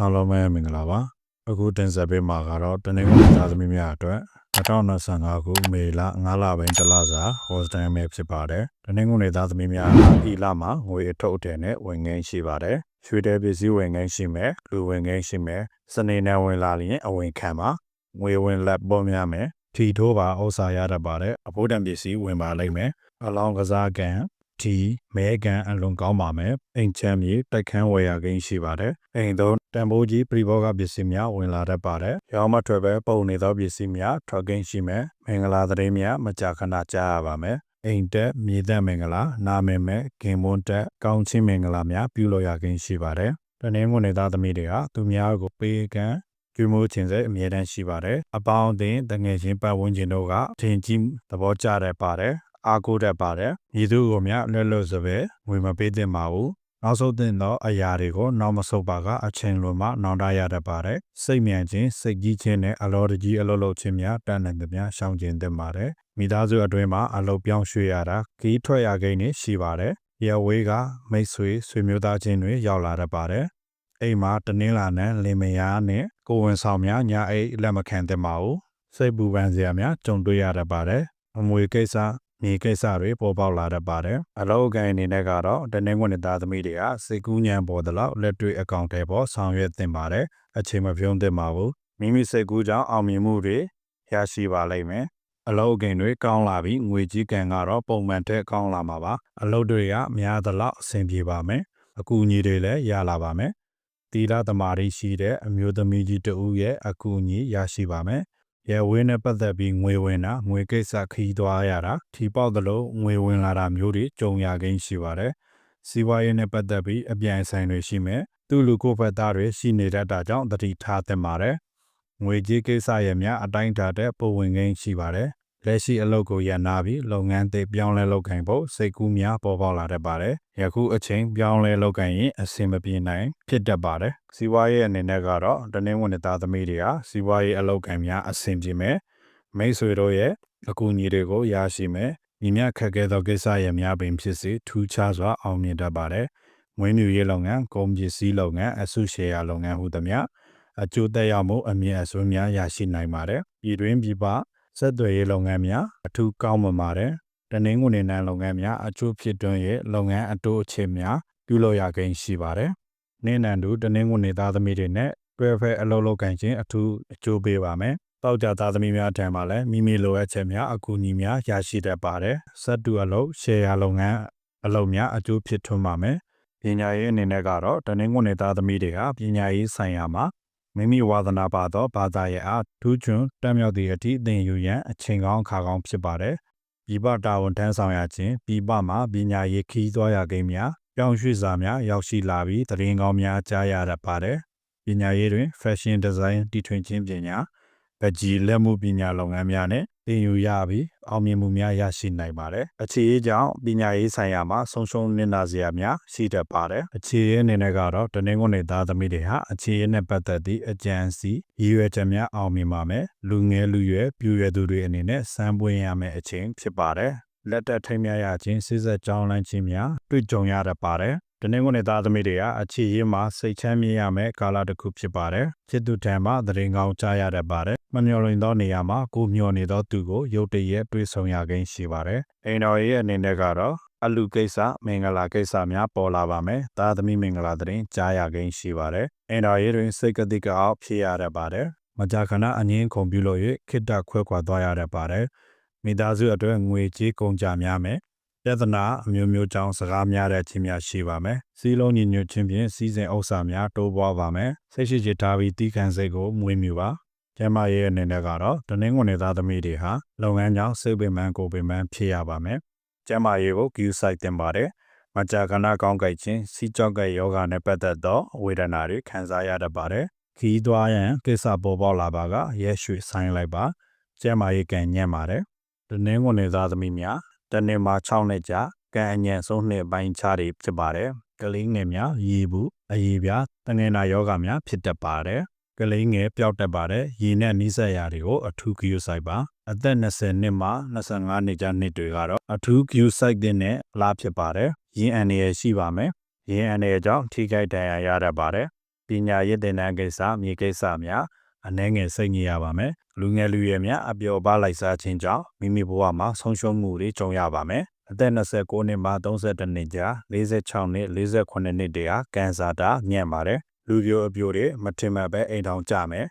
အားလုံးပဲမင်္ဂလာပါအခုတင်ဆက်ပေးမှာကတော့တနင်္ဂနွေသားသမီးများအတွက်2025ခုမေလ9လပိုင်းတလစာ host time ပဲဖြစ်ပါတယ်တနင်္ဂနွေသားသမီးများဒီလမှာငွေအထုတ်အထည်နဲ့ဝင်ငင်းရှိပါတယ်ရွှေတဲပစ္စည်းဝင်ငင်းရှိမယ်လူဝင်ငင်းရှိမယ်စနေနေ့ဝင်လာရင်အဝင်ခံပါငွေဝင်လက်ပေါ်များမယ်ထီထိုးပါဥစ္စာရတတ်ပါတယ်အဖို့တံပစ္စည်းဝင်ပါလိမ့်မယ်အလောင်းကစားကန် ဒီမဲကန်အလွန်ကောင်းပါမယ်အိမ်ချမ်းမြေတိုက်ခန်းဝယ်ရကိန်းရှိပါတယ်အိမ်သုံးတန်ဖိုးကြီးပရိဘောဂပစ္စည်းများဝင်လာတတ်ပါတယ်ရောင်းမထွက်ပဲပုံနေသောပစ္စည်းများထွက်ကိန်းရှိမယ်မင်္ဂလာသတင်းများမကြာခဏကြားရပါမယ်အိမ်တက်မြေသက်မင်္ဂလာနာမည်မဲ့ဂင်မွန်းတက်ကောင်းချင်းမင်္ဂလာများပြုလုပ်ရကိန်းရှိပါတယ်တနင်္ဂနွေသားသမီးတွေကသူများကိုပေးကမ်းကျွေးမိုးခြင်းစိတ်အမြဲတမ်းရှိပါတယ်အပေါင်းအသင်းတငယ်ချင်းပတ်ဝန်းကျင်တို့ကထင်ကြီးသဘောကျတတ်ပါတယ် အားကိုးတတ်ပါတယ်။ဤသူကိုများလွတ်လွတ်စပယ်ငွေမပေးသင့်ပါဘူး။နောက်ဆုံးသင့်သောအရာတွေကိုနောက်မဆုတ်ပါကအချိန်လိုမှနောင်တရတတ်ပါတယ်။စိတ်မြန်ခြင်းစိတ်ကြီးခြင်းနဲ့အလောတကြီးအလုပ်လုပ်ခြင်းများတန်နိုင်သမျှရှောင်ကျဉ်သင့်ပါတယ်။မိသားစုအတွင်းမှာအလုပ်ပြောင်းရွှေ့ရတာခီးထွက်ရကိန်းတွေရှိပါတယ်။ရဝေးကမိတ်ဆွေဆွေမျိုးသားချင်းတွေရောက်လာတတ်ပါတယ်။အိမ်မှာတနင်္လာနဲ့လင်မယားနဲ့ကိုဝန်ဆောင်များညာအိတ်လက်မခံသင့်ပါဘူး။စိတ်ပူပန်စရာများကြုံတွေ့ရတတ်ပါတယ်။အမွေကိစ္စ မြေကိစ္စတွေပေါ်ပေါက်လာတတ်ပါတယ်။အလောက်အကိုင်းအနေနဲ့ကတော့တနင်္ဂနွေသားသမီးတွေကစိတ်ကူးညံပေါ်သလောက်လက်တွေ့အကောင့်တွေပေါ်ဆောင်ရွက်သင့်ပါတယ်။အချိန်မပြုံးသင့်ပါဘူး။မိမိစိတ်ကူးကြောင့်အောင်မြင်မှုတွေရရှိပါလိမ့်မယ်။အလောက်အကိုင်းတွေကောင်းလာပြီးငွေကြီးကံကတော့ပုံမှန်ထက်ကောင်းလာမှာပါ။အလုပ်တွေကများသလောက်အဆင်ပြေပါမယ်။အကူအညီတွေလည်းရလာပါမယ်။တီလာသမားရှိတဲ့အမျိုးသမီးကြီးတဦးရဲ့အကူအညီရရှိပါမယ်။ ရဲဝင်းနဲ့ပတ်သက်ပြီးငွေဝင်တာငွေကိစ္စခီးသွားရတာထီပေါက်သလိုငွေဝင်လာတာမျိုးတွေကြုံရကိန်းရှိပါတယ်။စီးပွားရေးနဲ့ပတ်သက်ပြီးအပြိုင်ဆိုင်တွေရှိမယ်။သူ့လူကိုယ်ဖက်သားတွေရှိနေတတ်တာကြောင့်တတိထားသင့်ပါတယ်။ငွေကြေးကိစ္စရဲ့များအတိုင်းအတာတဲ့ပုံဝင်ကိန်းရှိပါတယ်။ လက်ရှိအလုပ်ကိုရန်နာပြီးလုပ်ငန်းသစ်ပြောင်းလဲလုပ်ကင်ဖို့စိတ်ကူးများပေါ်ပေါက်လာတတ်ပါတယ်။ယခုအချိန်ပြောင်းလဲလုပ်ကင်ရင်အဆင်မပြေနိုင်ဖြစ်တတ်ပါတယ်။စီးပွားရေးအနေနဲ့ကတော့တနင်္ဂနွေသားသမီးတွေကစီးပွားရေးအလုပ်ကင်များအဆင်ပြေမယ်။မိတ်ဆွေတို့ရဲ့အကူအညီတွေကိုရရှိမယ်။ညီမျှခက်ခဲသောကိစ္စရဲ့များပင်ဖြစ်စေထူးခြားစွာအောင်မြင်တတ်ပါတယ်။ငွေမြူရေးလုပ်ငန်း၊ကုန်ပစ္စည်းလုပ်ငန်း၊အစုရှယ်ယာလုပ်ငန်းဟုသမျှအကျိုးသက်ရောက်မှုအမြင့်အစွန်းများရရှိနိုင်ပါတယ်။ပြည်တွင်းပြည်ပ ဆက်သွယ်ရေးလုပ်ငန်းများအထူးကောင်းမွန်ပါတယ်။တနင်္ဂနွေနေ့လုပ်ငန်းများအကျိုးဖြစ်တွန်းရဲ့လုပ်ငန်းအတိုးအချေများပြုလုပ်ရကိန်းရှိပါတယ်။နေ့နံတူတနင်္ဂနွေသားသမီးတွေနဲ့တွဲဖက်အလုပ်လုပ်ကင်ခြင်းအထူးအကျိုးပေးပါမယ်။တောက်ကြသားသမီးများထံမှာလည်းမိမိလိုအပ်ချက်များအကူအညီများရရှိတတ်ပါတယ်။စက်တူအလုပ်ရှယ်ယာလုပ်ငန်းအလုပ်များအကျိုးဖြစ်ထွန်းပါမယ်။ပညာရေးအနေနဲ့ကတော့တနင်္ဂနွေသားသမီးတွေကပညာရေးဆိုင်ရာမှာ မိမိဝါသနာပါသောဘာသာရဲ့အားထူးချွန်တက်မြောက်သည့်အထိသင်ယူရန်အချိန်ကောင်းအခါကောင်းဖြစ်ပါတယ်။ပြည်ပတာဝန်ထမ်းဆောင်ရခြင်းပြည်ပမှာပညာရေးခီးသွားရကိန်းများပြောင်းရွှေ့စာများရောက်ရှိလာပြီးသတင်းကောင်းများကြားရတတ်ပါတယ်။ပညာရေးတွင် fashion design တီထွင်ခြင်းပညာ ဗကြီးလက်မှုပညာလုပ်ငန်းများနဲ့သင်ယူရပြီးအောင်မြင်မှုများရရှိနိုင်ပါတယ်။အခြေအကြောင်းပညာရေးဆိုင်ရာမှာဆုံးရှုံးနစ်နာစရာများရှိတတ်ပါတယ်။အခြေအအနေနဲ့ကတော့တနင်္ဂနွေသားသမီးတွေဟာအခြေအနဲ့ပတ်သက်သည့်အကြံစီရည်ရွယ်ချက်များအောင်မြင်ပါမယ်။လူငယ်လူရွယ်ပြည့်ရွယ်သူတွေအနေနဲ့စမ်းပွင့်ရမယ့်အချိန်ဖြစ်ပါတယ်။လက်တက်ထိမ်းမြရခြင်းစိစက်ကြောင်းလန်းခြင်းများတွေ့ကြုံရတတ်ပါတယ်။ တနင်္ဂနွေသားသမီးတွေကအခြေရေးမှာစိတ်ချမ်းမြေ့ရမယ့်ကာလတစ်ခုဖြစ်ပါတယ်။ချစ်သူထံမှသတင်းကောင်းကြားရတတ်ပါတယ်။မမျှော်လင့်သောနေရာမှာကိုမျှော်နေသောသူကိုရုတ်တရက်တွေ့ဆုံရကိန်းရှိပါတယ်။အိမ်တော်ရဲ့အနေနဲ့ကတော့အလူကိစ္စမင်္ဂလာကိစ္စများပေါ်လာပါမယ်။သားသမီးမင်္ဂလာသတင်းကြားရကိန်းရှိပါတယ်။အိမ်တော်ရဲ့တွင်စိတ်ကတိကအောင်ဖြစ်ရတတ်ပါတယ်။မကြာခဏအငင်းခုန်ပြုလို့၍ခိတ္တခွဲခွာသွားရတတ်ပါတယ်။မိသားစုအတွက်ငွေကြေးကုန်ကြများမယ်။ ပြဿနာအမျိုးမျိုးကြောင့်စကားများတဲ့ချင်းများရှိပါမယ်။စီးလုံးညီညွတ်ခြင်းဖြင့်စီးစိမ်ဥစ္စာများတိုးပွားပါမယ်။စိတ်ရှိချထားပြီးတီးခံစိတ်ကိုမွေးမြူပါ။ကျမရဲ့အနေနဲ့ကတော့တနင်္ဂနွေသားသမီးတွေဟာလုပ်ငန်းကြောင့်စိတ်ပင်ပန်းကိုယ်ပင်ပန်းဖြစ်ရပါမယ်။ကျမရဲ့ကို queue site တင်ပါတယ်။မကြာခဏကောင်းကြိုက်ခြင်းစီးကြောက်ကယောဂနဲ့ပတ်သက်သောဝေဒနာတွေခံစားရတတ်ပါတယ်။ခီးသွားရန်ကိစ္စပေါ်ပေါက်လာပါကရဲရွှေဆိုင်လိုက်ပါ။ကျမရဲ့ကံညံ့ပါတယ်။တနင်္ဂနွေသားသမီးများ တနေ့မှာ6နှစ်ကြာကံအညံဆုံးနှစ်ပိုင်းခြားတွေဖြစ်ပါတယ်။ကလေးငယ်များရေဘူးအရေပြားတငယ်နာယောဂများဖြစ်တတ်ပါတယ်။ကလေးငယ်ပျောက်တတ်ပါတယ်။ရေနဲ့နီးစပ်ရာတွေကိုအထူးဂရုစိုက်ပါ။အသက်20နှစ်မှ25နှစ်ကြာနှစ်တွေကတော့အထူးဂရုစိုက်တဲ့လားဖြစ်ပါတယ်။ရင်းအန်ရရှိပါမယ်။ရင်းအန်ရကြောင့်ထိခိုက်ဒဏ်ရာရတတ်ပါတယ်ပညာရေးတင်တဲ့ကိစ္စမြေကိစ္စများ အနှဲငယ်စိတ်ညစ်ရပါမယ်လူငယ်လူရွယ်များအပျော်ပါလိုက်စားခြင်းကြောင့်မိမိဘဝမှာဆုံးရှုံးမှုတွေကြုံရပါမယ်အသက်29နှစ်မှ32နှစ်ကြာ46နှစ်48နှစ်တည်းဟာကန်ဆာတာညံ့ပါတယ်လူပြိုအပြိုတွေမထင်မှတ်ပဲအိမ်ထောင်ကြမယ်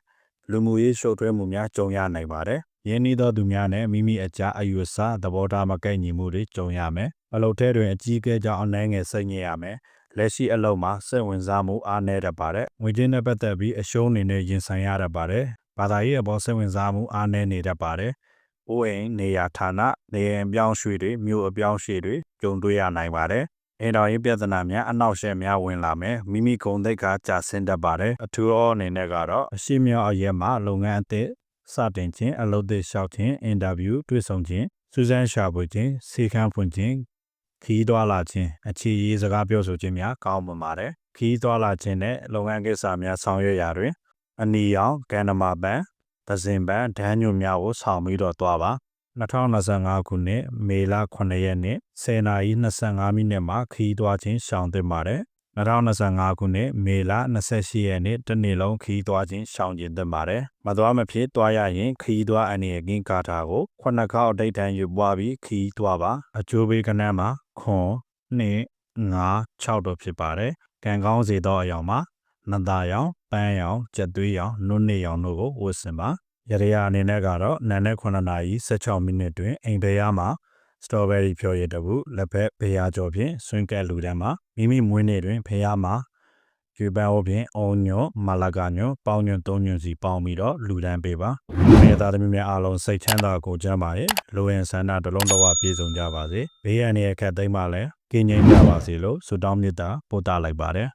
လူမှုရေးရှုပ်ထွေးမှုများကြုံရနိုင်ပါတယ်ရင်းနှီးသောသူများနဲ့မိမိအကြအယူအဆသဘောထားမကန့်ညီမှုတွေကြုံရမယ်အလုပ်ထဲတွင်အကြီးအကဲကြောင့်အနှဲငယ်စိတ်ညစ်ရမယ် လက်ရှိအလုပ်မှာစိတ်ဝင်စားမှုအားနည်းတတ်ပါတယ်ငွေကြေးနဲ့ပတ်သက်ပြီးအရှုံးအနေနဲ့ရင်ဆိုင်ရတတ်ပါတယ်ဘာသာရေးအပေါ်စိတ်ဝင်စားမှုအားနည်းနေတတ်ပါတယ်အိုးအိမ်နေရာဌာနနေအိမ်အပြောင်းရွှေ့တွေမြို့အပြောင်းရွှေ့တွေကြုံတွေ့ရနိုင်ပါတယ်အိမ်တော်ရေးပြဿနာများအနောက်ရှက်များဝင်လာမယ်မိမိဂုံတိတ်ကကြာဆင်းတတ်ပါတယ်အထူးအောအနေနဲ့ကတော့အရှိမြောက်အရက်မှာလုပ်ငန်းအသစ်စတင်ခြင်းအလုပ်သစ်လျှောက်ခြင်းအင်တာဗျူးတွေ့ဆုံခြင်းစူးစမ်းရှာဖွေခြင်းစေခန်းဖွင့်ခြင်း ခီးတွာလာခြင်းအခြေရေးစကားပြောဆိုခြင်းများကောင်းမွန်ပါတယ်ခီးတွာလာခြင်းနဲ့လုပ်ငန်းကိစ္စများဆောင်ရွက်ရာတွင် အနီရောင်ကန်နမာပန်သဇင်ပန်ဒန်းညွန့်များကိုဆောင်ပြီးတော့သွားပါ2025ခုနှစ်မေလ9ရက်နေ့10:25မိနစ်မှာခီးတွားခြင်းရှောင်သင့်ပါတယ်2025ခုနှစ်မေလ28ရက်နေ့တနေ့လုံးခီးသွားခြင်းရှောင်ကျင်သင့်ပါတယ်။မသွားမဖြစ်သွားရရင်ခီးသွားအနေနဲ့ကင်းကာတာကိုခုနှစ်ခေါက်အတိတ်တန်းယူပွားပြီးခီးသွားပါ။အကျိုးပေးကဏ္ဍမှာ ခွန်2 5 6တို့ဖြစ်ပါတယ်။ကံကောင်းစေသောအယောင်မှာနန္တာရောင်ပန်းရောင်ကြက်သွေးရောင်နုနေရောင်တို့ကိုဝတ်ဆင်ပါ။ရရရအနေနဲ့ကတော့နံနက်9နာရီ16မိနစ်တွင်အိမ်ဘေးအားမှာစတော်ဘယ်ရီဖြော်ရည်တပုလက်ဖက်ဘေးရကြော်ဖြင့်ဆွင်းကဲလူတန်းမှာမိမိမွေးနေ့တွင်ဖះမှာ ရွေပန်းအိုးဖြင့်အုံညွမလာကညွပေါင်းညွသုံးညွစီပေါင်းပြီးတော့လူတန်းပေးပါမိသားသမီးများအားလုံးစိတ်ချမ်းသာကိုကြမ်းပါရဲ့လိုရင်ဆန္ဒတစ်လုံးတစ်ဝပြည့်စုံကြပါစေဘေးရန်ရဲ့ခက်သိမ်းပါလဲကင်းငြိမ်းကြပါစေလို့ဆုတောင်းမေတ္တာပို့သလိုက်ပါတယ်